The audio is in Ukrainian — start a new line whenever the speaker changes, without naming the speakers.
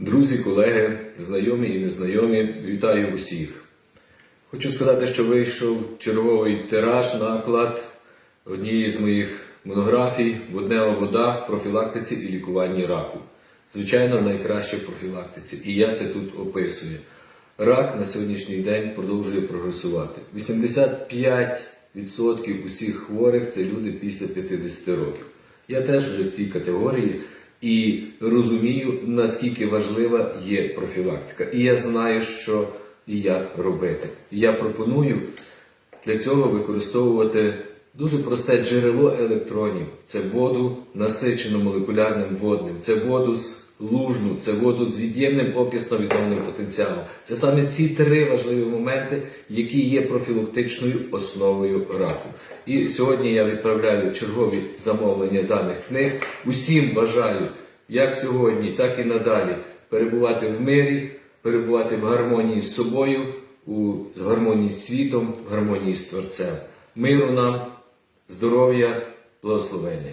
Друзі, колеги, знайомі і незнайомі, вітаю усіх. Хочу сказати, що вийшов черговий тираж, наклад однієї з моїх монографій Воднева вода в профілактиці і лікуванні раку. Звичайно, найкраще в профілактиці. І я це тут описую. Рак на сьогоднішній день продовжує прогресувати. 85% усіх хворих це люди після 50 років. Я теж вже в цій категорії і розумію, наскільки важлива є профілактика. І я знаю, що і як робити. Я пропоную для цього використовувати дуже просте джерело електронів. Це воду насичену молекулярним водним, це воду з лужну, це воду з від'ємним окисно-відновним потенціалом. Це саме ці три важливі моменти, які є профілактичною основою раку. І сьогодні я відправляю чергові замовлення даних книг. Усім бажаю, як сьогодні, так і надалі, перебувати в мирі, перебувати в гармонії з собою, у гармонії з світом, в гармонії з Творцем. Миру нам, здоров'я, благословення.